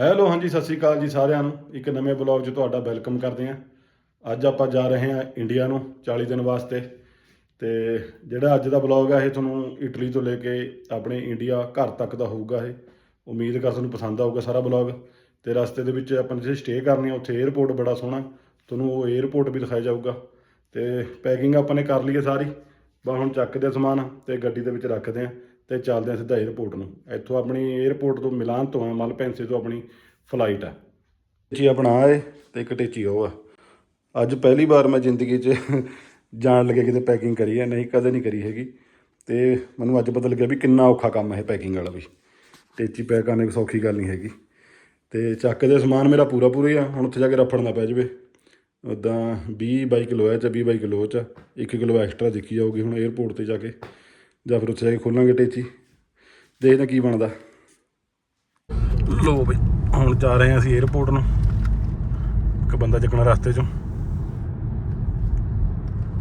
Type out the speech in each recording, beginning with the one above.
Hello, ਹਾਂਜੀ, ਸਤਿ ਸ਼੍ਰੀ ਅਕਾਲ ਜੀ ਸਾਰਿਆਂ ਨੂੰ। ਇੱਕ ਨਵੇਂ ਬਲੌਗ 'ਚ ਤੁਹਾਡਾ ਵੈਲਕਮ ਕਰਦੇ ਹਾਂ। ਅੱਜ ਆਪਾਂ ਜਾ ਰਹੇ ਹਾਂ ਇੰਡੀਆ ਨੂੰ 40 ਦਿਨ ਵਾਸਤੇ। ਤੇ ਜਿਹੜਾ ਅੱਜ ਦਾ ਬਲੌਗ ਹੈ ਇਹ ਤੁਹਾਨੂੰ ਇਟਲੀ ਤੋਂ ਲੈ ਕੇ ਆਪਣੇ ਇੰਡੀਆ ਘਰ ਤੱਕ ਦਾ ਹੋਊਗਾ ਇਹ। ਉਮੀਦ ਕਰ ਤੁਹਾਨੂੰ ਪਸੰਦ ਆਊਗਾ ਸਾਰਾ ਬਲੌਗ ਤੇ ਰਸਤੇ ਦੇ ਵਿੱਚ ਆਪਾਂ ਜਿੱਥੇ ਸਟੇ ਕਰਨੀ ਆ, ਉੱਥੇ 에ਅਰਪੋਰਟ ਬੜਾ ਸੋਹਣਾ। ਤੁਹਾਨੂੰ ਉਹ 에ਅਰਪੋਰਟ ਵੀ ਦਿਖਾਇਆ ਜਾਊਗਾ। ਤੇ ਪੈਕਿੰਗ ਆਪਾਂ ਨੇ ਕਰ ਲਈ ਹੈ ਸਾਰੀ। ਬਸ ਹੁਣ ਚੱਕਦੇ ਆ ਸਮਾਨ ਤੇ ਗੱਡੀ ਦੇ ਵਿੱਚ ਰੱਖਦੇ ਆ ਤੇ ਚੱਲਦੇ ਆ ਸਿੱਧਾ 에ਅਰਪੋਰਟ ਨੂੰ। ਇੱਥੋਂ ਆਪਣੀ 에ਅਰਪੋਰਟ ਤੋਂ ਮਿਲਾਨ ਤੋਂ ਆ ਮਲਪੈਂਸੇ ਤੋਂ ਆਪਣੀ ਫਲਾਈਟ ਆ। ਟੇਚੀ ਆਪਣਾ ਆਏ ਤੇ ਇੱਕ ਟੇਚੀ ਉਹ ਆ। ਅੱਜ ਪਹਿਲੀ ਵਾਰ ਮੈਂ ਜ਼ਿੰਦਗੀ 'ਚ ਜਾਣ ਲੱਗੇ ਕਿਤੇ ਪੈਕਿੰਗ ਕਰੀ ਆ, ਨਹੀਂ ਕਦੇ ਨਹੀਂ ਕਰੀ ਹੈਗੀ। ਤੇ ਮੈਨੂੰ ਅੱਜ ਪਤਾ ਲੱਗਿਆ ਵੀ ਕਿੰਨਾ ਔਖਾ ਕੰਮ ਹੈ ਪੈਕਿੰਗ ਵਾਲਾ ਵੀ। ਟੇਚੀ ਪੈਕ ਕਰਨੇ ਸੌਖੀ ਗੱਲ ਨਹੀਂ ਹੈਗੀ। ਤੇ ਚੱਕ ਦੇ ਸਮਾਨ ਮੇਰਾ ਪੂਰਾ ਪੂਰਾ ਹੀ ਆ, ਹੁਣ ਉੱਥੇ ਜਾ ਕੇ ਰਫੜ ਨਾ ਪੈ ਜਾਵੇ। ਉਦਾਂ 20 22 ਕਿਲੋ ਹੈ ਜਾਂ 20 22 ਕਿਲੋ ਚ 1 ਕਿਲੋ ਐਕਸਟਰਾ ਦੇਖੀ ਜਾਊਗੀ ਹੁਣ 에어ਪੋਰਟ ਤੇ ਜਾ ਕੇ। ਜਾਂ ਫਿਰ ਉੱਥੇ ਜਾ ਕੇ ਖੋਲਾਂਗੇ ਟੇਚੀ। ਦੇਖਦੇ ਕੀ ਬਣਦਾ। ਲੋ ਬਈ ਹੁਣ ਜਾ ਰਹੇ ਹਾਂ ਅਸੀਂ 에ਅਰਪੋਰਟ ਨੂੰ। ਇੱਕ ਬੰਦਾ ਚੱਕਣਾ ਰਸਤੇ 'ਚੋਂ।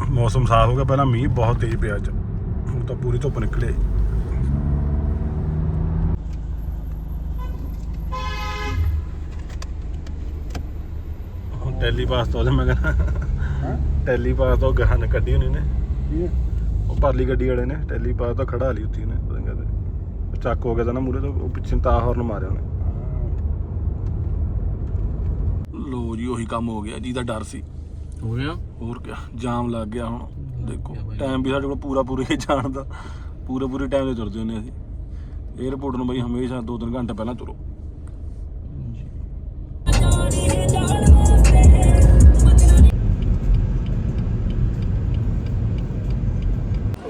ਮੌਸਮ ਸਾਫ਼ ਹੋ ਗਿਆ ਪਹਿਲਾਂ ਮੀਂਹ ਬਹੁਤ ਤੇਜ਼ ਪਿਆ ਅੱਜ। ਹੁਣ ਤਾਂ ਪੂਰੀ ਧੁੱਪ ਨਿਕਲੇ ਹੁਣ ਟੈਲੀ ਪਾਸ ਤੋਂ ਉਹਦੇ ਮੈਂ ਕਹਿੰਦਾ। ਟੈਲੀ ਪਾਸ ਤੋਂ ਗਾਹਾਂ ਕੱਢੀ ਹੋਣੀ ਨੇ ਉਹ ਪਰਲੀ ਗੱਡੀ ਵਾਲੇ ਨੇ ਟੈਲੀ ਪਾਸ ਤਾਂ ਖੜਾ ਲਈ ਉੱਤੀ ਨੇ ਪਤਾ ਨਹੀਂ ਕਹਦੇ। ਚੱਕ ਹੋ ਗਿਆ ਤਾਂ ਨਾ ਮੂਰੇ ਤੋਂ ਉਹ ਪਿੱਛੇ ਤਾਂ ਹਾਰਨ ਮਾਰਿਆ ਉਹਨੇ। ਲੋ ਜੀ ਉਹੀ ਕੰਮ ਹੋ ਗਿਆ ਜਿਹਦਾ ਡਰ ਸੀ। ਹੋ ਗਿਆ? ਹੋਰ ਕਿਆ ਜਾਮ ਲੱਗ ਗਿਆ ਹੁਣ ਦੇਖੋ। ਟਾਈਮ ਵੀ ਸਾਡੇ ਕੋਲ ਪੂਰਾ ਪੂਰਾ ਹੀ ਜਾਣ ਦਾ ਪੂਰੇ ਪੂਰੇ ਟਾਈਮ ਤੇ ਤੁਰਦੇ ਹੁੰਦੇ ਅਸੀਂ। 에어ਪੋਰਟ ਨੂੰ ਬਈ ਹਮੇਸ਼ਾ 2-3 ਘੰਟੇ ਪਹਿਲਾਂ ਤੁਰੋ।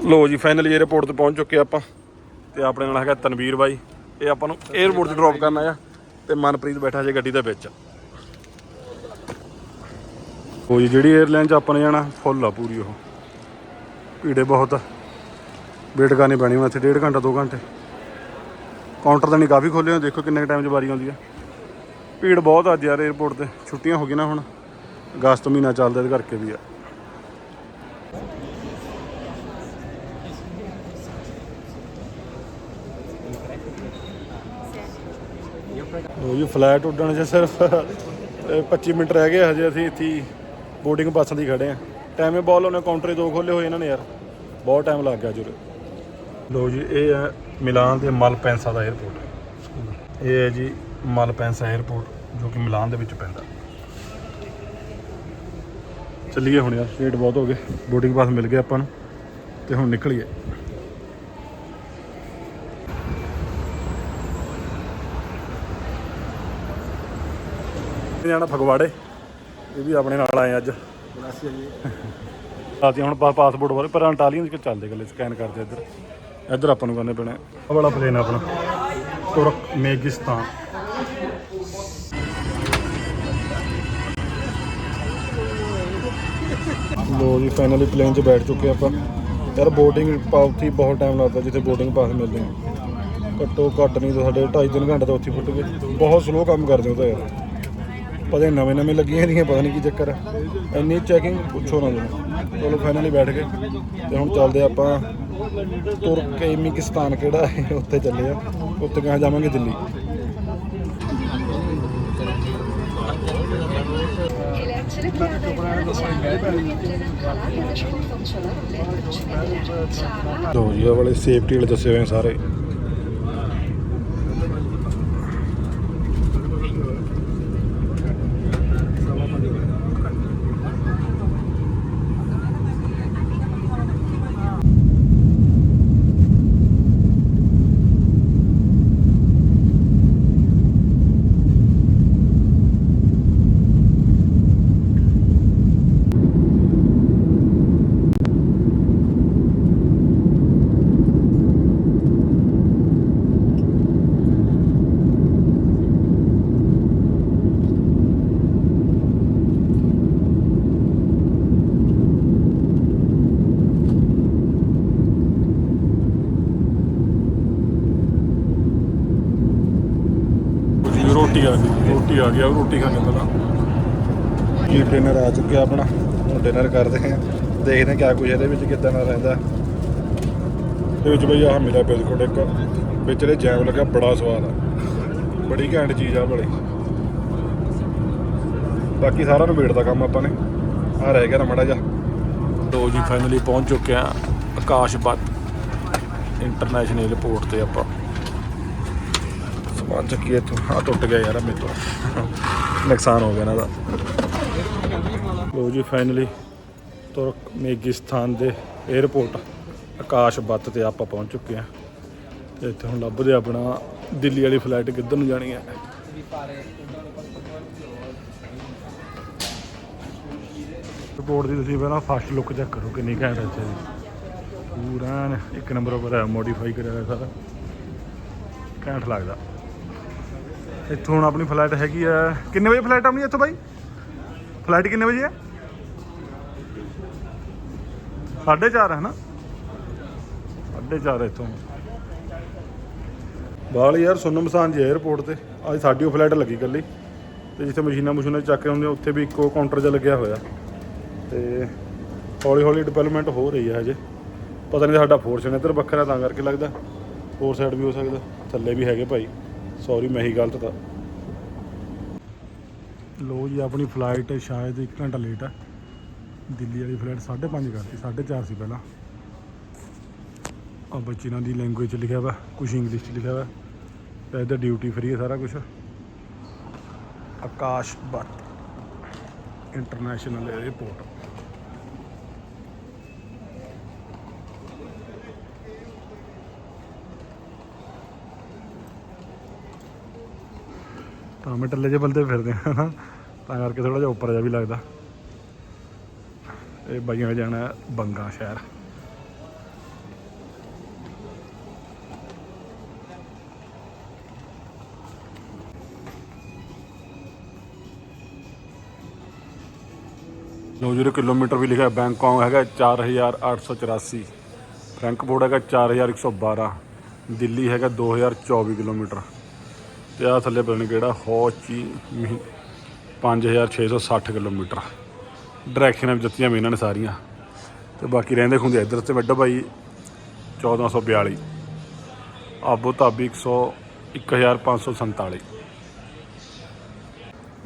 ਲੋ ਜੀ ਫਾਈਨਲੀ 에어ਪੋਰਟ ਤੇ ਪਹੁੰਚ ਚੁੱਕੇ ਆਪਾਂ। ਤੇ ਆਪਣੇ ਨਾਲ ਹੈਗਾ ਤਨਵੀਰ ਬਾਈ। ਇਹ ਆਪਾਂ ਨੂੰ 에어ਪੋਰਟ ਤੇ ਡ੍ਰੌਪ ਕਰਨਾ ਆ। ਤੇ ਮਨਪ੍ਰੀਤ ਬੈਠਾ ਜੇ ਗੱਡੀ ਦੇ ਵਿੱਚ। ਉਹ ਜਿਹੜੀ 에ਅਰਲਾਈਨ 'ਚ ਆਪਾਂ ਜਾਣਾ ਫੁੱਲ ਆ ਪੂਰੀ ਉਹ। ਭੀੜੇ ਬਹੁਤ ਆ। ਵੇਟ ਕਰਨੀ ਪੈਣੀ ਹੁਣ ਇੱਥੇ, ਡੇਢ ਘੰਟਾ 2 ਘੰਟੇ। ਕਾਊਂਟਰ ਤਾਂ ਨਹੀਂ, ਕਾਫੀ ਖੋਲੇ ਹੋ ਦੇਖੋ ਕਿੰਨੇ ਟਾਈਮ 'ਚ ਵਾਰੀ ਆਉਂਦੀ ਆ। ਭੀੜ ਬਹੁਤ ਆ ਯਾਰ 에어ਪੋਰਟ ਤੇ। ਛੁੱਟੀਆਂ ਹੋ ਗਈਆਂ ਹੁਣ। ਅਗਸਤ ਮਹੀਨਾ ਚੱਲਦਾ ਇਹਦੇ ਕਰਕੇ ਵੀ ਆ। ਉਹ ਜੀ ਫਲਾਈਟ ਉੱਡਣ 'ਚ ਸਿਰਫ ਅਹ, 25 ਮਿੰਟ ਰਹਿ ਗਏ ਹਜੇ ਅਸੀਂ ਇੱਥੇ ਬੋਰਡਿੰਗ ਬੱਸਾਂ ਦੀ ਖੜੇ ਆ। ਟਾਈਮੇ ਬਹੁਤ ਉਹਨੇ ਕਾਊਂਟਰ ਦੋ ਖੋਲੇ ਹੋਏ ਇਹਨਾਂ ਨੇ ਯਾਰ। ਬਹੁਤ ਟਾਈਮ ਲੱਗ ਗਿਆ ਜੁਰੇ। ਲੋ ਜੀ ਇਹ ਹੈ ਮਿਲਾਨ ਦੇ ਮਲਪੈਂਸਾ ਦਾ 에ਅਰਪੋਰਟ ਇਹ ਹੈ ਜੀ ਮਲਪੈਂਸਾ 에ਅਰਪੋਰਟ ਜੋ ਕਿ ਮਿਲਾਨ ਦੇ ਵਿੱਚ ਪੈਂਦਾ। ਚੱਲੀਏ ਹੁਣ ਯਾਰ ਲੇਟ ਬਹੁਤ ਹੋ ਗਏ। ਬੋਰਡਿੰਗ ਪਾਸ ਮਿਲ ਗਿਆ ਆਪਾਂ ਨੂੰ ਤੇ ਹੁਣ ਨਿਕਲੀਏ। ਜਾਣਾ ਫਗਵਾੜੇ। ਇਹ ਵੀ ਆਪਣੇ ਨਾਲ ਆਏ ਅੱਜ। ਅਸੀਂ ਹੁਣ ਪਾ- ਪਾਸਪੋਰਟ ਬਾਰੇ ਪਰ ਅੰਟਾਲੀਅਨ ਚ ਚੱਲਦੇ ਗੱਲੇ ਸਕੈਨ ਕਰਦੇ ਇੱਧਰ। ਇੱਧਰ ਆਪਾਂ ਨੂੰ ਕਰਨੇ ਪੈਣੇ। ਆਹ ਵਾਲਾ ਪਲੇਨ ਆਪਣਾ। ਤੁਰਕ ਮੇਗਿਸਤਾਨ ਲੋ ਜੀ ਫਾਈਨਲੀ ਪਲੇਨ 'ਚ ਬੈਠ ਚੁੱਕੇ ਆਪਾਂ। ਯਾਰ ਬੋਰਡਿੰਗ ਪਾਉਥੀ ਬਹੁਤ ਟਾਈਮ ਲੱਗਦਾ ਜਿੱਥੇ ਬੋਰਡਿੰਗ ਪਾਸ ਮਿਲਦੇ ਆ। ਘੱਟੋ ਘੱਟ ਨਹੀਂ ਤਾਂ ਸਾਡੇ 2.5 3 ਘੰਟੇ ਤਾਂ ਉੱਥੇ ਫੁੱਟ ਗਏ। ਬਹੁਤ ਸਲੋ ਕੰਮ ਕਰਦੇ ਉਹ ਤਾਂ ਯਾਰ। ਪਤਾ ਨਹੀਂ ਨਵੇਂ ਨਵੇਂ ਲੱਗੀਆਂ ਦੀਆਂ ਪਤਾ ਨਹੀਂ ਕੀ ਚੱਕਰ ਹੈ ਇੰਨੀ ਚੈਕਿੰਗ ਪੁੱਛੋ ਨਾ ਤੁਸੀਂ ਚਲੋ ਫਾਈਨਲੀ ਬੈਠ ਗਏ। ਤੇ ਹੁਣ ਚੱਲਦੇ ਆਪਾਂ ਤੁਰਕਮੇਕਿਸਤਾਨ ਕਿਹੜਾ ਹੈ ਉੱਥੇ ਚੱਲੇ ਆ। ਉੱਥੇ ਕਹਾਂ ਜਾਵਾਂਗੇ ਦਿੱਲੀ। ਦੋ ਜੀ ਵਾਲੇ ਸੇਫਟੀ ਵਾਲੇ ਦੱਸੇ ਹੋਏ ਸਾਰੇ ਜੀ ਰੋਟੀ ਆ ਗਈ ਰੋਟੀ ਆ ਗਿਆ ਰੋਟੀ ਖਾ ਕੇ ਪਹਿਲਾਂ ਜੀ ਡਿਨਰ ਆ ਚੁੱਕਿਆ ਆਪਣਾ? ਹੁਣ ਡਿਨਰ ਕਰਦੇ ਹਾਂ। ਦੇਖਦੇ ਹਾਂ ਕਿਆ ਕੁਝ ਇਹਦੇ ਵਿੱਚ ਕਿੱਦਾਂ ਦਾ ਰਹਿੰਦਾ। ਇਹਦੇ ਵਿੱਚ ਬਈ ਆਹ ਮਿਲਿਆ ਬਿਸਕੁਟ ਇੱਕ ਵਿੱਚ ਇਹਦੇ ਜੈਮ ਲੱਗਾ ਬੜਾ ਸਵਾਦ ਆ। ਬੜੀ ਘੈਂਟ ਚੀਜ਼ ਆ ਬੜੀ ਬਾਕੀ ਸਾਰਾ ਨੂੰ ਦਾ ਕੰਮ ਆਪਾਂ ਨੇ। ਆ ਰਹਿ ਗਿਆ ਨਾ ਮੜਾ ਜਾ ਲੋ ਜੀ ਫਾਈਨਲੀ ਪਹੁੰਚ ਚੁੱਕੇ ਆ ਆਕਾਸ਼ਬਤ ਇੰਟਰਨੈਸ਼ਨਲ 에ਅਰਪੋਰਟ ਤੇ ਆਪਾਂ। ਸਮਾਨ ਚੱਕੀਏ ਇੱਥੋਂ। ਆ ਟੁੱਟ ਗਿਆ ਯਾਰ ਮੇਰੇ ਤੋਂ। ਨੁਕਸਾਨ ਹੋ ਗਿਆ ਇਹਨਾਂ ਦਾ। ਲੋ ਜੀ ਫਾਈਨਲੀ ਤੁਰਕਮੇਗਿਸਤਾਨ ਦੇ ਏਅਰਪੋਰਟ ਆਕਾਸ਼ ਬੱਤ ਤੇ ਆਪਾਂ ਪਹੁੰਚ ਚੁੱਕੇ ਆ ਤੇ ਇੱਥੇ ਹੁਣ ਲੱਭਦੇ ਆਪਣਾ ਦਿੱਲੀ ਵਾਲੀ ਫਲਾਈਟ ਕਿੱਧਰ ਨੂੰ ਜਾਣੀ ਹੈ। ਰਿਪੋਰਟ ਦੀ ਤੁਸੀਂ ਪਹਿਲਾਂ ਫਸਟ ਲੁੱਕ ਚੈੱਕ ਕਰੋ ਕਿੰਨੀ ਘੈਂਟ ਹੈ ਇੱਥੇ ਦੀ। ਪੂਰਾ ਇੱਕ ਨੰਬਰ ਉੱਪਰ ਹੈ ਮੋਡੀਫਾਈ ਕਰਿਆ ਸਾਰਾ। ਘੈਂਟ ਲੱਗਦਾ। ਇੱਥੋਂ ਹੁਣ ਆਪਣੀ ਫਲਾਈਟ ਹੈਗੀ ਆ। ਕਿੰਨੇ ਵਜੇ ਫਲਾਈਟ ਆਪਣੀ ਇੱਥੋਂ ਬਾਈ? ਫਲਾਈਟ ਕਿੰਨੇ ਵਜੇ ਹੈ 4:30 ਹੈ ਨਾ? 4:30 ਇੱਥੋਂ। ਬਾਲ ਯਾਰ, ਸੁਨਮ ਮਸਾਨ ਜੀ 에ਅਰਪੋਰਟ ਤੇ। ਅੱਜ ਸਾਡੀ ਉਹ ਫਲਾਈਟ ਲੱਗੀ ਕੱਲੀ ਤੇ ਜਿੱਥੇ ਮਸ਼ੀਨਾਂ ਮਸ਼ੀਨਾਂ ਚੱਕ ਕੇ ਆਉਂਦੇ ਉੱਥੇ ਵੀ ਇੱਕੋ ਕਾਊਂਟਰ ਜਿਹਾ ਲੱਗਿਆ ਹੋਇਆ। ਤੇ ਹੌਲੀ ਹੌਲੀ ਡਿਵੈਲਪਮੈਂਟ ਹੋ ਰਹੀ ਹੈ ਹਜੇ। ਪਤਾ ਨਹੀਂ ਸਾਡਾ ਫੋਰਸ਼ਨ ਇੱਧਰ ਵੱਖਰਾ ਤਾਂ ਕਰਕੇ ਲੱਗਦਾ। ਹੋਰ ਸਾਈਡ ਵੀ ਹੋ ਸਕਦਾ। ਥੱਲੇ ਵੀ ਹੈਗੇ ਭਾਈ। ਸੌਰੀ ਮੈਂ ਹੀ ਗਲਤ ਤਾਂ ਲੋ ਜੀ, ਆਪਣੀ ਫਲਾਈਟ ਸ਼ਾਇਦ 1 ਘੰਟਾ ਲੇਟ ਹੈ ਦਿੱਲੀ ਵਾਲੀ ਫਲਾਈਟ 5:30 ਕਰਤੀ 4:30 ਸੀ ਪਹਿਲਾਂ। ਆ ਬੱਚੇ ਨਾਲ ਦੀ ਲੈਂਗੁਏਜ ਚ ਲਿਖਿਆ ਵਾ ਕੁਝ ਇੰਗਲਿਸ਼ ਚ ਲਿਖਿਆ ਵਾ। ਤੇ ਇਹਦਾ ਡਿਊਟੀ ਫਰੀ ਹੈ ਸਾਰਾ ਕੁਝ ਆਕਾਸ਼ ਬੱਟ ਇੰਟਰਨੈਸ਼ਨਲ 에ਅਰਪੋਰਟ ਤਾਂ ਮੈਂ ਟੱਲੇ ਜੇ ਬਲਦੇ ਫਿਰਦੇ ਹਾਂ ਨਾ ਤਾਂ ਕਰਕੇ ਥੋੜਾ ਜਿਹਾ ਉੱਪਰ ਜਿਹਾ ਵੀ ਲੱਗਦਾ। ਇਹ ਬਾਈਆਂ ਨੇ ਜਾਣਾ ਬੰਗਾ ਸ਼ਹਿਰ। ਲੋ ਜਿਹੜੇ ਕਿਲੋਮੀਟਰ ਵੀ ਲਿਖਿਆ ਬੈਂਕਾਕ ਹੈਗਾ 4884 ਫਰੈਂਕਫੋਰਟ ਹੈਗਾ 4112 ਦਿੱਲੀ ਹੈਗਾ 2024 ਕਿਲੋਮੀਟਰ। ਤੇ ਆ ਥੱਲੇ ਪਤਾ ਨਹੀਂ ਕਿਹੜਾ ਹੋ ਚੀ ਮਿਹ- 5660 ਕਿਲੋਮੀਟਰ। ਡਾਇਰੈਕਸ਼ਨਾਂ ਵੀ ਦਿੱਤੀਆਂ ਵੀ ਇਹਨਾਂ ਨੇ ਸਾਰੀਆਂ। ਤੇ ਬਾਕੀ ਰਹਿੰਦੇ ਖੁੰਦੇ ਇੱਧਰ ਤੇ ਵੱਡਾ ਭਾਈ 1442 ਆਬੂ ਧਾਬੀ 100 1547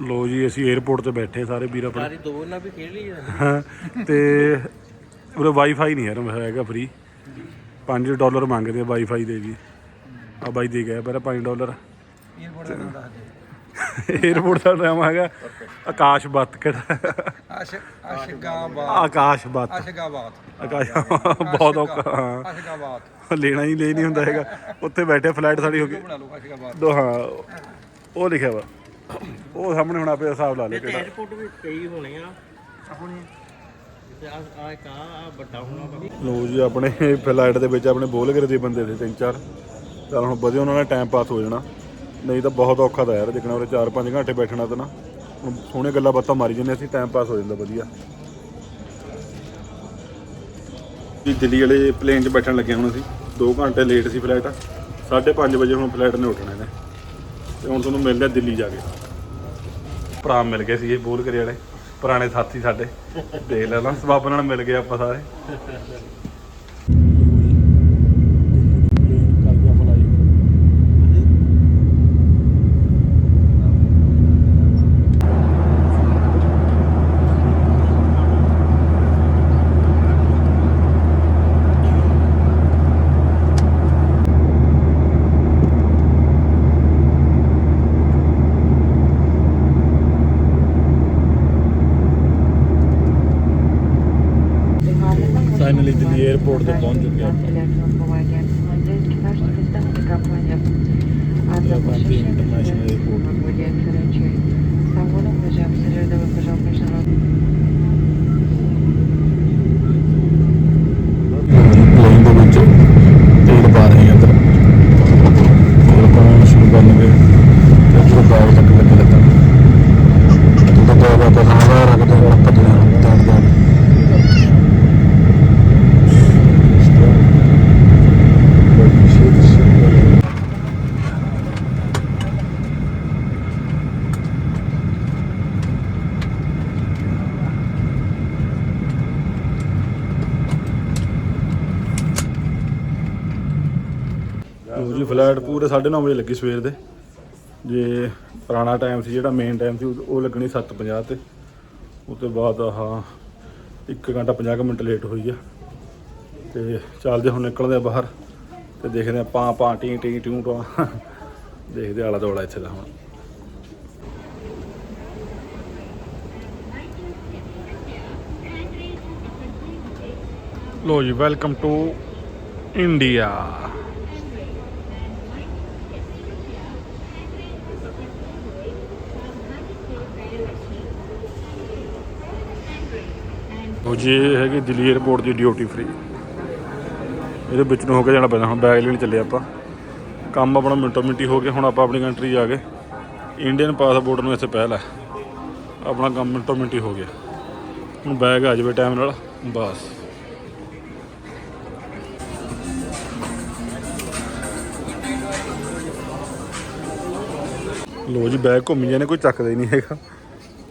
ਲੋ ਜੀ ਅਸੀਂ 에어ਪੋਰਟ ਤੇ ਬੈਠੇ ਸਾਰੇ ਵੀਰ ਆਪਣੇ। ਸਾਰੀ ਦੋ ਨਾਲ ਵੀ ਖੇਡ ਲਈ ਜਾਂਦੀ ਹਾਂ, ਤੇ ਉਰੇ ਵਾਈਫਾਈ ਨਹੀਂ ਯਾਰ ਹੈਗਾ ਫ੍ਰੀ 5 ਡਾਲਰ ਮੰਗਦੇ ਆ ਵਾਈਫਾਈ ਦੇ ਵੀ। ਆ ਬਾਈ ਦੇ ਗਿਆ ਪਹਿਲਾਂ 5 ਡਾਲਰ ਏਅਰਪੋਰਟ ਦਾ ਨਾਮ ਦੱਸ ਦੇ 에어ਪੋਰਟ ਦਾ ਨਾਮ ਹੈਗਾ ਆਕਾਸ਼ ਬੱਤ ਕਿਹੜਾ ਅਸ਼ ਅਸ਼ਗਾਬਾਦ ਆਕਾਸ਼ ਬੱਤ। ਅਸ਼ਗਾਬਾਦ ਆਕਾਸ਼ ਬਹੁਤ ਔਖਾ। ਹਾਂ। ਅਸ਼ਗਾਬਾਦ ਲੈਣਾ ਹੀ ਲੈ ਨਹੀਂ ਹੁੰਦਾ ਹੈਗਾ। ਉੱਥੇ ਬੈਠੇ ਫਲਾਈਟ ਸਾਡੀ ਹੋ ਗਈ। ਬਣਾ ਲਓ ਅਸ਼ਗਾਬਾਦ ਦੋ ਹਾਂ ਉਹ ਲਿਖਿਆ ਵਾ। ਉਹ ਸਾਹਮਣੇ ਹੁਣ ਆਪੇ ਹਿਸਾਬ ਲਾ ਲਿਓ ਕਿਹੜਾ। ਏਅਰਪੋਰਟ ਵੀ ਕਈ ਹੋਣੇ ਆ। ਆਪਣੇ ਤੇ ਆ ਆ ਇੱਕ ਆ ਵੱਡਾ ਹੋਣਾ ਲੋ ਜੀ ਆਪਣੇ ਫਲਾਈਟ ਦੇ ਵਿੱਚ ਆਪਣੇ ਬੋਲਗਰ ਦੇ ਬੰਦੇ ਸੀ ਤਿੰਨ ਚਾਰ। ਚਲ ਹੁਣ ਵਧੀਆ ਉਹਨਾਂ ਨਾਲ ਟਾਈਮ ਪਾਸ ਹੋ ਜਾਣਾ। ਨਹੀਂ ਤਾਂ ਬਹੁਤ ਔਖਾ ਤਾਂ ਯਾਰ ਦੇਖਣਾ ਉਰੇ 4-5 ਘੰਟੇ ਬੈਠਣਾ ਤਾਂ ਨਾ। ਹੁਣ ਸੋਹਣੇ ਗੱਲਾਂ ਬਾਤਾਂ ਮਾਰੀ ਜਾਂਦੇ ਅਸੀਂ ਟਾਈਮ ਪਾਸ ਹੋ ਜਾਂਦਾ ਵਧੀਆ। ਜੀ, ਦਿੱਲੀ ਵਾਲੇ ਪਲੇਨ 'ਚ ਬੈਠਣ ਲੱਗੇ ਹੁਣ ਅਸੀਂ। 2 ਘੰਟੇ ਲੇਟ ਸੀ ਫਲਾਈਟ 5:30 ਵਜੇ ਹੁਣ ਫਲਾਈਟ ਨੇ ਉੱਠਣਾ ਇਹਨੇ। ਤੇ ਹੁਣ ਤੁਹਾਨੂੰ ਮਿਲਦੇ ਆ ਦਿੱਲੀ ਜਾ ਕੇ। ਭਰਾ ਮਿਲ ਗਏ ਸੀ ਇਹ ਬੋਲ ਕਰੇ ਵਾਲੇ। ਪੁਰਾਣੇ ਸਾਥੀ ਸਾਡੇ। ਦੇਖ ਲੈ ਨਾ ਸਬੱਬ ਨਾਲ ਮਿਲ ਗਏ ਆਪਾਂ ਸਾਰੇ। Finally, ਦਿੱਲੀ 에ਅਰਪੋਰਟ ਤੇ ਪਹੁੰਚ ਚੁੱਕੇ ਹਾਂ International Airport. ਪਲੇਨ ਦੇ ਵਿੱਚ ਤੇਲ ਪਾ ਰਹੇ ਹਾਂ ਇੱਧਰ ਤੇਲ ਪਾਉਣਾ ਸ਼ੁਰੂ ਕਰਨਗੇ ਤੇ ਇੱਧਰ ਬਾਹਰ ਤੱਕ ਲੱਗ ਲੱਗਾ ਤਾਂ ਦੋ ਦੋ ਤਾਂ ਸਾਰਾ ਰੱਖਦੇ ਹਾਂ ਤਾਂ ਤਾਂ ਲੋ ਜੀ ਫਲਾਈਟ ਪੂਰੇ 9:30 ਵਜੇ ਲੱਗੀ ਸਵੇਰ ਦੇ। ਜੇ ਪੁਰਾਣਾ ਟਾਈਮ ਸੀ, ਜਿਹੜਾ ਮੇਨ ਟਾਈਮ ਸੀ, ਉਹ ਉਹ ਲੱਗਣੀ 7:50 ਤੇ। ਉਹ ਤੋਂ ਬਾਅਦ ਆਹ 1 ਘੰਟਾ 50 ਕੁ ਮਿੰਟ ਲੇਟ ਹੋਈ ਆ। ਤੇ ਚੱਲਦੇ ਹੁਣ ਨਿਕਲਦੇ ਆ ਬਾਹਰ ਤੇ ਦੇਖਦੇ ਆ ਪਾਂ ਪਾਂ, ਟੀ ਟੀ, ਟੂ ਟੂ। ਦੇਖਦੇ ਆਲਾ ਦੋਲਾ ਇੱਥੇ ਦਾ ਹੁਣ। ਲੋ ਜੀ ਵੈਲਕਮ ਟੂ ਇੰਡੀਆ ਉਹ ਜੀ ਹੈਗੀ ਦਿੱਲੀ 에ਅਰਪੋਰਟ ਦੀ ਡਿਊਟੀ ਫ੍ਰੀ ਇਹਦੇ ਵਿੱਚ ਨੂੰ ਹੋ ਕੇ ਜਾਣਾ ਪੈਂਦਾ, ਹੁਣ ਬੈਗ ਲੈਣ ਚੱਲੇ ਆਪਾਂ। ਕੰਮ ਆਪਣਾ ਮਿੰਟੋ ਮਿੰਟੀ ਹੋ ਗਿਆ, ਹੁਣ ਆਪਾਂ ਆਪਣੀ ਕੰਟਰੀ ਜਾ ਕੇ ਇੰਡੀਅਨ ਪਾਸਪੋਰਟ ਨੂੰ ਇੱਥੇ ਪਹਿਲ ਹੈ ਆਪਣਾ ਕੰਮ ਮਿੰਟੋ ਮਿੰਟੀ ਹੋ ਗਿਆ। ਹੁਣ ਬੈਗ ਆ ਜਾਵੇ ਟਾਈਮ ਨਾਲ, ਬਸ। ਲੋ ਜੀ ਬੈਗ ਘੁੰਮੀ ਜਾਂਦੇ ਕੋਈ ਚੱਕਦਾ ਹੀ ਨਹੀਂ ਹੈਗਾ।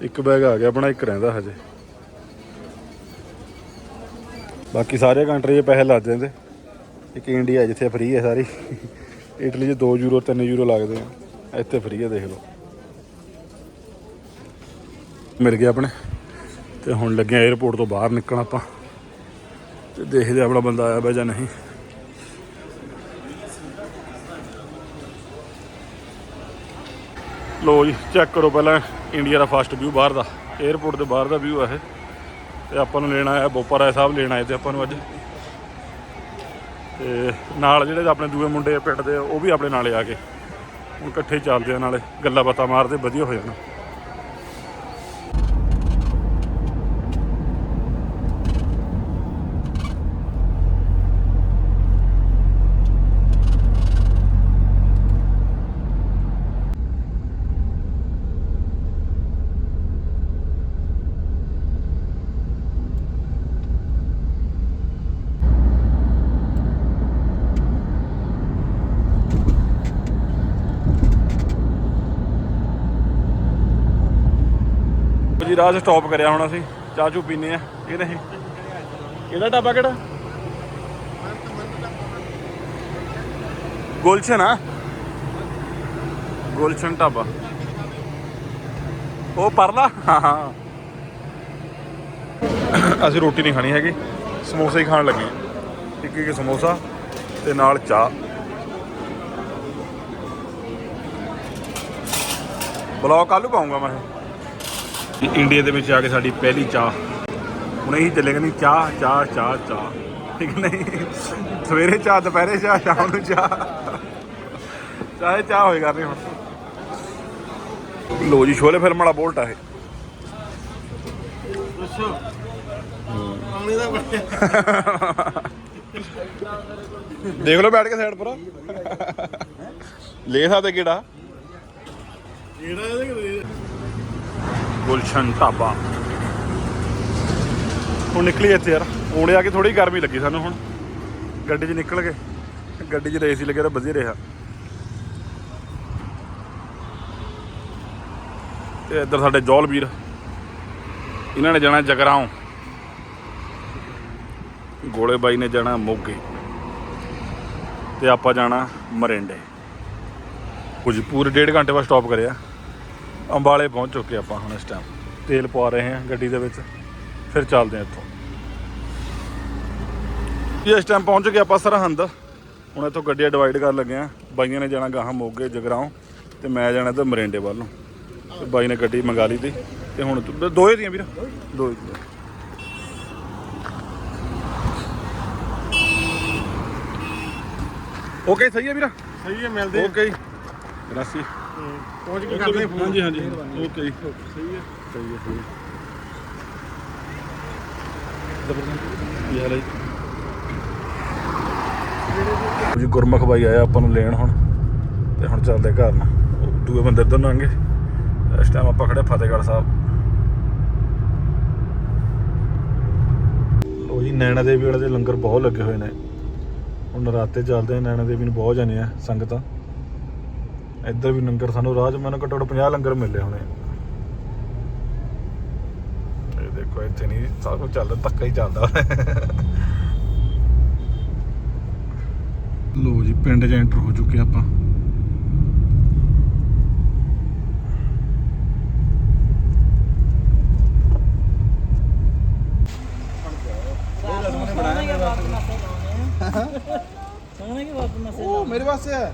ਇੱਕ ਬੈਗ ਆ ਗਿਆ ਆਪਣਾ, ਇੱਕ ਰਹਿੰਦਾ ਹਜੇ। ਬਾਕੀ ਸਾਰੇ ਕੰਟਰੀ 'ਚ ਪੈਸੇ ਲੱਗ ਜਾਂਦੇ। ਇੱਕ ਇੰਡੀਆ ਜਿੱਥੇ ਫ੍ਰੀ ਹੈ ਸਾਰੀ। ਇਟਲੀ 'ਚ 2 ਯੂਰੋ 3 ਯੂਰੋ ਲੱਗਦੇ ਆ। ਇੱਥੇ ਫ੍ਰੀ ਹੈ ਦੇਖ ਲਓ। ਮਿਲ ਗਿਆ ਆਪਣੇ। ਤੇ ਹੁਣ ਲੱਗਿਆ 에어ਪੋਰਟ ਤੋਂ ਬਾਹਰ ਨਿਕਲਣਾ ਆਪਾਂ। ਤੇ ਦੇਖਦੇ ਆਪਣਾ ਬੰਦਾ ਆਇਆ ਬੈ ਜਾਂ ਨਹੀਂ। ਲੋ ਜੀ ਚੈੱਕ ਕਰੋ ਪਹਿਲਾਂ ਇੰਡੀਆ ਦਾ ਫਾਸਟ ਵਿਊ ਬਾਹਰ ਦਾ। 에어ਪੋਰਟ ਦੇ ਬਾਹਰ ਦਾ ਵਿਊ ਆ ਇਹ। ਤੇ ਆਪਾਂ ਨੂੰ ਲੈਣਾ ਆਇਆ ਬੋਪਾ ਰਾਏ ਸਾਹਿਬ ਲੈਣ ਆਏ ਤੇ ਆਪਾਂ ਨੂੰ ਅੱਜ। ਤੇ ਨਾਲ ਜਿਹੜੇ ਆਪਣੇ ਦੂਏ ਮੁੰਡੇ ਆ ਪਿੰਡ ਦੇ, ਉਹ ਵੀ ਆਪਣੇ ਨਾਲੇ ਆ ਕੇ ਹੁਣ ਇਕੱਠੇ ਚੱਲਦੇ ਆ ਨਾਲੇ, ਗੱਲਾਂ ਬਾਤਾਂ ਮਾਰਦੇ, ਵਧੀਆ ਹੋ ਜਾਣਾ। ਰਾਹ 'ਚ ਸਟਾਪ ਕਰਿਆ ਹੁਣ ਅਸੀਂ। ਚਾਹ ਚੂ ਪੀਨੇ ਆ। ਇਹ ਨਹੀਂ? ਕਿਹੜਾ ਢਾਬਾ ਕਿਹੜਾ? ਗੁਲਸ਼ਨ ਆ। ਗੁਲਸ਼ਨ ਢਾਬਾ। ਉਹ ਪਰਲਾ? ਹਾਂ ਹਾਂ। ਅਸੀਂ ਰੋਟੀ ਨਹੀਂ ਖਾਣੀ ਹੈਗੀ। ਸਮੋਸੇ ਹੀ ਖਾਣ ਲੱਗੇ ਇੱਕ ਇੱਕ ਸਮੋਸਾ ਤੇ ਨਾਲ ਚਾਹ। ਬਲੌਗ ਕੱਲ ਨੂੰ ਪਾਉਂਗਾ ਮੈਂ। ਇਹ। ਇੰਡੀਆ ਦੇ ਵਿੱਚ ਆ ਕੇ ਸਾਡੀ ਪਹਿਲੀ ਚਾਹ। ਹੁਣ ਇਹੀ ਚੱਲੇਗਾ ਨਹੀਂ ਚਾਹ ਚਾਹ ਚਾਹ ਚਾਹ। ਠੀਕ ਨਹੀਂ? ਸਵੇਰੇ ਚਾਹ ਦੁਪਹਿਰੇ ਚਾਹ ਸ਼ਾਮ ਨੂੰ ਚਾਹ। ਚਾਹੇ ਚਾਹ ਹੋਏ ਕਰਨੀ ਹੁਣ। ਲੋ ਜੀ ਸ਼ੋਲੇ ਫਿਲਮ ਵਾਲਾ ਬੋਲਟ ਆ ਇਹ। ਦੇਖ ਲਓ ਬੈਠ ਕੇ ਸਾਈਡ ਪਰ। ਲੈ ਸਕਦੇ ਕਿਹੜਾ? ਗੁਲਸ਼ਨ ਢਾਬਾ। ਹੁਣ ਨਿਕਲੀ ਇੱਥੇ ਯਾਰ। ਆਉਣੇ ਆ ਕੇ ਥੋੜੀ ਗਰਮੀ ਲੱਗੀ ਸਾਨੂੰ ਹੁਣ। ਗੱਡੀ 'ਚ ਨਿਕਲ ਗਏ। ਗੱਡੀ 'ਚ ਏਸੀ ਲੱਗਿਆ ਤਾਂ ਵਧੀਆ ਰਿਹਾ। ਤੇ ਇੱਧਰ ਸਾਡੇ ਜੌਲ ਵੀਰ। ਇਹਨਾਂ ਨੇ ਜਾਣਾ ਜਗਰਾਉਂ। ਗੋਲੇ ਬਾਈ ਨੇ ਜਾਣਾ ਮੋਗੇ। ਤੇ ਆਪਾਂ ਜਾਣਾ ਮਰਿੰਡੇ। ਕੁਝ ਪੂਰੇ ਡੇਢ ਘੰਟੇ ਬਾਅਦ ਸਟਾਪ ਕਰਿਆ। ਅੰਬਾਲੇ ਪਹੁੰਚ ਚੁੱਕੇ ਆਪਾਂ ਹੁਣ ਇਸ ਟਾਈਮ ਤੇਲ ਪਵਾ ਰਹੇ ਹਾਂ ਗੱਡੀ ਦੇ ਵਿੱਚ ਫਿਰ ਚੱਲਦੇ ਹਾਂ ਇੱਥੋਂ। ਇਸ ਟਾਈਮ ਪਹੁੰਚ ਗਏ ਆਪਾਂ ਸਰਹੰਦ। ਹੁਣ ਇੱਥੋਂ ਗੱਡੀਆਂ ਡਿਵਾਈਡ ਕਰਨ ਲੱਗੇ ਆ ਬਾਈਆਂ ਨੇ ਜਾਣਾ ਗਾਹਾਂ ਮੋਗੇ ਜਗਰਾਉਂ ਤੇ ਮੈਂ ਜਾਣਾ ਇੱਧਰ ਮਰਿੰਡੇ ਵੱਲ ਨੂੰ। ਤੇ ਬਾਈ ਨੇ ਗੱਡੀ ਮੰਗਾ ਲਈ ਤੀ ਤੇ ਹੁਣ ਦੋਏ ਦੀਆਂ ਵੀਰ? ਦੋਏ ਦੀਆਂ। ਓਕੇ ਸਹੀ ਹੈ ਵੀਰਾ? ਸਹੀ ਹੈ ਮਿਲਦੇ ਓਕੇ ਗ੍ਰਾਸੀ ਪਹੁੰਚ ਕੇ ਕਰਦੇ ਫੋਨ। ਹਾਂਜੀ ਹਾਂਜੀ। ਓਕੇ ਜੀ। ਸਹੀ ਹੈ ਸਹੀ ਹੈ ਸਹੀ ਹੈ ਜ਼ਬਰਦਸਤ ਇਹ ਹਾਲ ਹੈ ਜੀ ਗੁਰਮੁਖ ਬਾਈ ਆਇਆ ਆਪਾਂ ਨੂੰ ਲੈਣ ਹੁਣ। ਤੇ ਹੁਣ ਚੱਲਦੇ ਘਰ ਨੂੰ। ਦੂਏ ਬੰਦੇ ਇੱਧਰ ਨੂੰ ਆਣਗੇ ਇਸ ਟਾਈਮ ਆਪਾਂ ਖੜੇ ਫਤਿਹਗੜ੍ਹ ਸਾਹਿਬ। ਲੋ ਜੀ ਨੈਣਾ ਦੇਵੀ ਵਾਲੇ ਦੇ ਲੰਗਰ ਬਹੁਤ ਲੱਗੇ ਹੋਏ ਨੇ। ਹੁਣ ਨਰਾਤੇ ਚੱਲਦੇ ਆ ਨੈਣਾ ਦੇਵੀ ਨੂੰ ਬਹੁਤ ਜਾਂਦੇ ਆ ਸੰਗਤਾਂ। ਇੱਧਰ ਵੀ ਲੰਗਰ ਸਾਨੂੰ ਰਾਜ ਮੈਨੂੰ ਘੱਟੋ ਘੱਟ 50 ਲੰਗਰ ਮਿਲੇ ਹੋਣੇ। ਇਹ ਦੇਖੋ ਇੱਥੇ ਨਹੀਂ ਸਭ ਕੁਝ ਚੱਲਦਾ ਧੱਕਾ ਹੀ ਚੱਲਦਾ। ਲੋ ਜੀ ਪਿੰਡ 'ਚ ਐਂਟਰ ਹੋ ਚੁੱਕੇ ਆਪਾਂ। ਸੋਨੇ ਕੇ ਬਾਪ ਮਸੇ ਉਹ ਮੇਰੇ ਵਾਸਤੇ ਹੈ।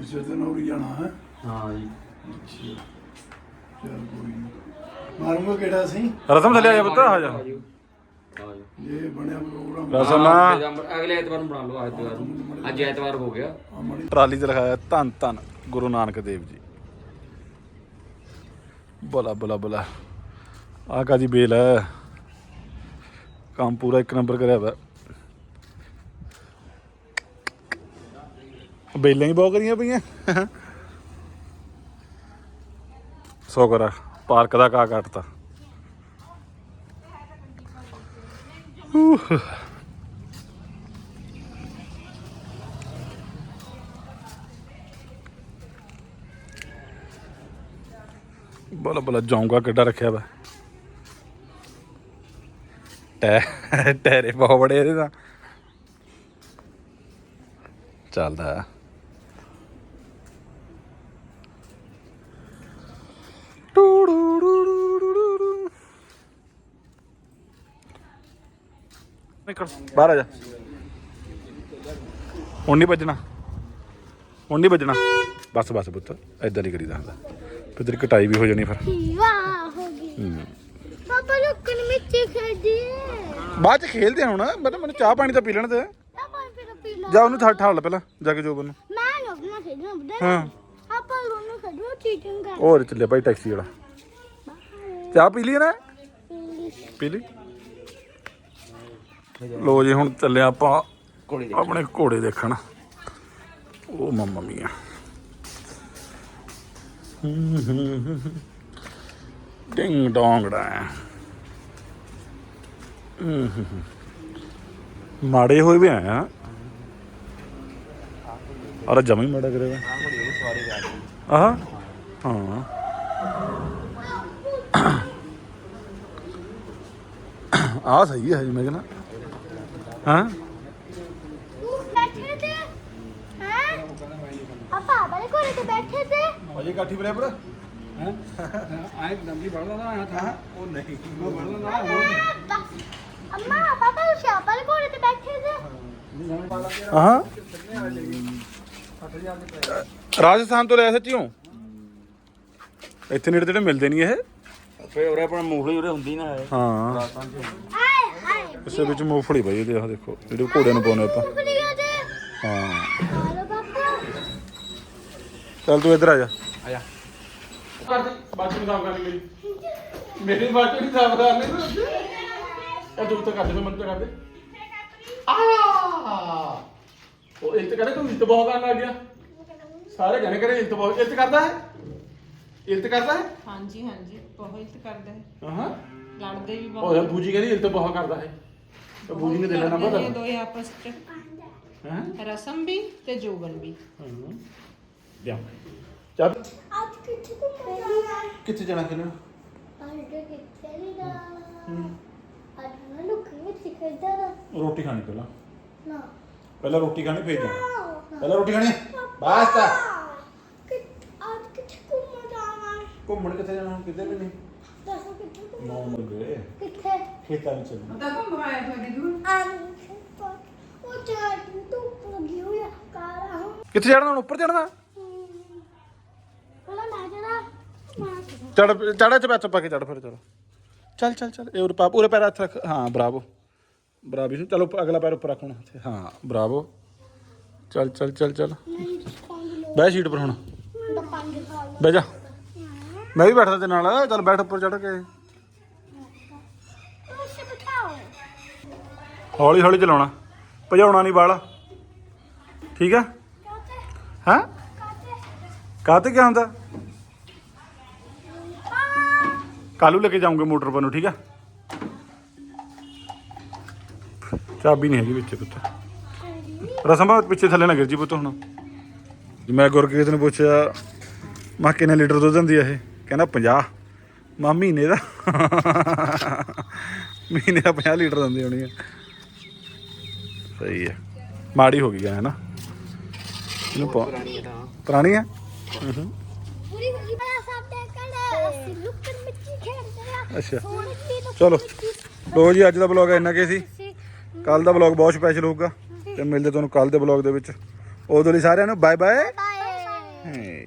ਇਸੇ ਦਿਨ ਹੋ ਜਾਣਾ ਹੈ। ਹਾਂ ਜੀ। ਚਲ ਕੋਈ ਨਹੀਂ ਮਾਰੂੰਗਾ ਕਿਹੜਾ ਸੀ ਰਸਮ ਥੱਲੇ ਪੁੱਤ ਆ ਜਾ। ਹਾਂ ਜੀ ਇਹ ਬਣਿਆ ਪ੍ਰੋਗਰਾਮ। ਰਸਮ। ਅਗਲੇ ਐਤਵਾਰ ਨੂੰ ਬਣਾ ਲਓ ਐਤਵਾਰ ਨੂੰ। ਅੱਜ ਐਤਵਾਰ ਹੋ ਗਿਆ। ਟਰਾਲੀ ਤੇ ਲਿਖਾਇਆ ਧੰਨ ਧੰਨ ਗੁਰੂ ਨਾਨਕ ਦੇਵ ਜੀ। ਬੋਲਾ ਬੋਲਾ ਬੋਲਾ। ਆ ਕਾਦੀ ਬੇਲ ਹੈ? ਕੰਮ ਪੂਰਾ ਇੱਕ ਨੰਬਰ ਕਰਿਆ ਵਾ। ਬੇਲਾਂ ਹੀ ਬਹੁਤ ਕਰੀਆਂ ਪਈਆਂ। ਸ਼ੁਕਰ ਆ ਪਾਰਕ ਦਾ ਕਾ ਕੱਟਤਾ। ਊਹ। ਬੋਲਾ ਬੋਲਾ ਜਾਊਂਗਾ ਕਿੱਡਾ ਰੱਖਿਆ ਵਾ। ਟੈ ਟੈਰੇ ਬਹੁਤ ਬੜੇ ਇਹਦੇ ਤਾਂ। ਚੱਲਦਾ। ਨਿਕਲ। ਬਾਹਰ ਆ ਜਾ। ਹੁਣ ਨਹੀਂ ਵੱਜਣਾ। ਹੁਣ ਨਹੀਂ ਵੱਜਣਾ। ਬਸ ਬਸ ਪੁੱਤ ਐਦਾਂ ਨਹੀਂ ਕਰੀਦਾ ਹੁੰਦਾ ਫਿਰ ਤੇਰੀ ਕਟਾਈ ਵੀ ਹੋ ਜਾਣੀ ਫਿਰ। ਵਾਹ ਹੋ ਗਈ। ਪਾਪਾ ਲੋਕਨ ਮਿੱਟੀ ਖੇਡੀ ਬਾਅਦ ਚ ਖੇਲਦੇ ਹੁਣ। ਮੈਨੂੰ ਮੈਨੂੰ ਚਾਹ ਪਾਣੀ ਤਾਂ ਪੀ ਲੈਣ ਦੇ। ਜਾ ਉਹਨੂੰ ਠਾ ਠਾਲ ਲੈ ਪਹਿਲਾਂ ਜਾ ਕੇ ਜੋਬਨ ਨੂੰ। ਮੈਂ ਲੋਕਨਾ ਖੇਡਣਾ ਬੁੱਢਾ। ਹਾਂ। ਆਪਾਂ ਲੋਕਨਾ ਖੇਡਣਾ ਚੀਟਿੰਗ ਕਰ ਹੋਰ ਚੱਲੇ ਭਾਈ ਟੈਕਸੀ ਵਾਲਾ। ਚਾਹ ਪੀ ਲਈ ਨਾ ਪੀ ਲਈ? ਲੋ ਜੀ। ਹੁਣ ਚੱਲੇ ਆਪਾਂ ਆਪਣੇ ਘੋੜੇ ਦੇਖਣ। ਉਹ ਮੰਮਾ ਮੀਆਂ। ਡਿੰਗ ਡੋਂਗ ਡਾ। ਮਾੜੇ ਹੋਏ ਵੀ ਆਇਆ ਅਰੇ ਜਮਾ ਹੀ ਮਾੜਾ ਕਰੇਗਾ ਆਹ ਹਾਂ। ਆ ਸਹੀ ਹੈ ਜੀ ਮੈਂ ਕਹਿੰਦਾ। ਹਾਂ? ਬੈਠੇ ਤੇ ਹਾਂ? ਆਪਾਂ ਬੜੇ ਕੋਲੇ ਤੇ ਬੈਠੇ ਤੇ। ਅਜੇ ਕਾਠੀ ਬਰੇ ਪਰ ਆਏ ਦੰਦੀ ਬੜਦਾ ਨਾ ਆਇਆ ਥਾ ਉਹ ਨਹੀਂ ਉਹ ਬੜਦਾ ਨਾ ਬਸ ਅੰਮਾ ਪਾਪਾ ਸ਼ਾਪਲ ਕੋਲੇ ਤੇ ਬੈਠੇ ਤੇ। ਹਾਂ। ਰਾਜਸਥਾਨ ਤੋਂ ਲਿਆ ਸੱਚੀਓ ਇੱਥੇ ਨੇੜੇ ਤੇੜੇ ਮਿਲਦੇ ਨਹੀਂ ਇਹ। ਫੇ ਉਰੇ ਆਪਣਾ ਮੂੰਗਲੀ ਉਰੇ ਹੁੰਦੀ ਨਾ ਹੈ ਹਾਂ। ਆਏ ਹਾਏ ਇਸੇ ਵਿੱਚ ਮੂੰਗਫਲੀ ਪਈ ਇਹਦੇ ਆਹ ਦੇਖੋ ਜਿਹੜੇ ਘੋੜੇ ਨੂੰ ਪਾਉਨੇ ਆਪਾਂ। ਹਾਂ। ਹਾਲੋ ਪਾਪਾ ਚੱਲ ਤੂੰ ਇੱਧਰ ਆ ਜਾ। ਆ ਜਾ ਕਰ ਦੇ ਬਾਅਦ ਵਿੱਚ ਸਾਫ਼ ਕਰ ਮੇਰੀ ਮੇਰੀ ਬਾਤ ਨਹੀਂ ਸਾਫ਼ ਕਰ ਲੈ ਇਹ ਤੂੰ ਤਾਂ ਕਰ ਦੇ ਮੈਂ ਤਾਂ ਕਰ ਦੇ ਆ! ਉਹ ਇੱਥੇ ਕਰੇ ਤੂੰ ਇੱਥੇ ਬਹੁਤ ਕਰਨ ਲੱਗ ਗਿਆ। ਸਾਰੇ ਕਹਿੰਦੇ ਕਰੇ ਇੱਥੇ ਬਹੁਤ ਇੱਥੇ ਕਰਦਾ ਹੈ? ਇੱਥੇ ਕਰਦਾ ਹੈ? ਹਾਂਜੀ ਹਾਂਜੀ ਬਹੁਤ ਇੱਜ਼ਤ ਕਰਦਾ ਹੈ। ਹਾਂ। ਲੜਦੇ ਵੀ ਉਹ ਬਹੁਤ। ਬੂਜੀ ਕਹਿੰਦੀ ਇੱਥੇ ਬਹੁਤ ਕਰਦਾ ਹੈ। ਤਾਂ ਬੂਜੀ ਨੇ ਦੇ ਲੈਣਾ ਕਰਦੇ ਨੇ ਪਤਾ? ਦੋਏ ਆਪਸ ਚ। ਹੈ? ਰਸਮ ਵੀ ਤੇ ਜੋਬਨ ਵੀ। ਜਾ ਚੱਲ। ਅੱਜ ਕਿੱਥੇ ਘੁੰਮਣ ਜਾਣਾ ਕਿੱਥੇ ਜਾਣਾ ਕਿਨੂੰ ਅੱਜ ਕਿੱਥੇ ਨਹੀਂ ਜਾਣਾ ਅੱਜ ਮੈਂ ਲੁਕੀ ਵਿੱਚ ਖੇਡਦਾ ਨਾ ਰੋਟੀ ਖਾਣੀ ਪਹਿਲਾਂ। ਨਾ। ਪਹਿਲਾਂ ਰੋਟੀ ਖਾਣੀ ਫੇਰ ਜਾਣਾ। ਪਹਿਲਾਂ ਰੋਟੀ ਖਾਣੀ? ਬਸ ਤਾਂ ਕਿ ਅੱਜ ਕਿੱਥੇ ਘੁੰਮਣ ਜਾਣਾ? ਘੁੰਮਣ ਕਿੱਥੇ ਜਾਣਾ? ਕਿਤੇ ਵੀ ਨਹੀਂ। ਦੱਸੋ ਕਿੱਥੇ ਘੁੰਮਣ ਨੌ ਗਏ। ਕਿੱਥੇ? ਖੇਤਾਂ ਵਿੱਚ ਚੱਲਣਾ ਤਾਂ ਘੁੰਮ ਆਇਆ ਤੁਹਾਡੀ ਦੂਰ। ਆਨ ਉਹ ਚਾਰ ਧੁੱਪ ਲੱਗੀ ਹੋਈ ਆ ਕਾਲਾ ਹੁਣ ਕਿੱਥੇ ਚੜਨਾ ਹੁਣ? ਉੱਪਰ ਚੜਨਾ ਪਹਿਲਾਂ ਮੈਂ ਜਰਾ ਮਾਰ ਚੜ ਚੜਾ ਚ ਪੈਚ ਪਾ ਕੇ ਚੜ ਫਿਰ ਚਲ। ਚੱਲ ਚੱਲ ਚੱਲ। ਇਹ ਉਰੇ ਪਾਪ ਉਰੇ ਪੈਰ ਹੱਥ ਰੱਖ। ਹਾਂ ਬਰਾਵੋ। ਬਰਾਬੀ ਨੂੰ ਚਲੋ ਅਗਲਾ ਪੈਰ ਉੱਪਰ ਰੱਖ ਹੁਣ ਇੱਥੇ। ਹਾਂ ਬਰਾਵੋ। ਚੱਲ ਚੱਲ ਚੱਲ ਚੱਲ। ਨਹੀਂ ਪੰਜ ਲੋ ਬਹਿ ਸੀਟ ਪਰ ਹੁਣ। ਦਾ ਪੰਜ ਸਾਲ ਬਹਿ ਜਾ। ਮੈਂ ਵੀ ਬੈਠਦਾ ਤੇ ਨਾਲ, ਚੱਲ ਬੈਠ ਉੱਪਰ ਚੜ ਕੇ। ਉਸੇ ਬਿਠਾਓ ਹੌਲੀ ਹੌਲੀ ਚਲਾਉਣਾ। ਭਜਾਉਣਾ ਨਹੀਂ ਬਾਲਾ ਠੀਕ ਆ? ਕਾਤੇ ਹਾਂ? ਕਾਤੇ ਕਾਤੇ ਕੀ ਹੁੰਦਾ ਕੱਲੂ ਲੈ ਕੇ ਜਾਉਂਗੇ ਮੋਟਰ ਪਰ ਨੂੰ, ਠੀਕ ਆ? ਚਾਬੀ ਨਹੀਂ ਹੈਗੀ ਵਿੱਚ ਪੁੱਤ। ਰਸਮਾ ਪਿੱਛੇ ਥੱਲੇ ਨਾ ਗਿਰ ਜੀ ਪੁੱਤ ਹੁਣ। ਮੈਂ ਗੁਰਕੀਰਤ ਨੂੰ ਪੁੱਛਿਆ, ਮਾ ਕਿੰਨੇ ਲੀਟਰ ਦੁੱਧ ਦਿੰਦੀ ਆ ਇਹ? ਕਹਿੰਦਾ 50 ਮਾ ਮਹੀਨੇ ਦਾ। ਮਹੀਨੇ ਦਾ 50 ਲੀਟਰ ਦਿੰਦੀ ਹੋਣੀ ਆ। ਸਹੀ ਹੈ ਮਾੜੀ ਹੋ ਗਈ ਹੈ ਨਾ ਇਹਨੂੰ ਪਾ- ਪੁਰਾਣੀ ਹੈ ਅੱਛਾ। ਚਲੋ। ਲੋ ਜੀ ਅੱਜ ਦਾ ਬਲੌਗ ਇੰਨਾ ਕੀ ਸੀ। ਕੱਲ ਦਾ ਬਲੌਗ ਬਹੁਤ ਸਪੈਸ਼ਲ ਹੋਊਗਾ। ਤੇ ਮਿਲਦੇ ਤੁਹਾਨੂੰ ਕੱਲ ਦੇ ਬਲੌਗ ਦੇ ਵਿੱਚ। ਉਦੋਂ ਲਈ ਸਾਰਿਆਂ ਨੂੰ ਬਾਏ ਬਾਏ ਬਾਏ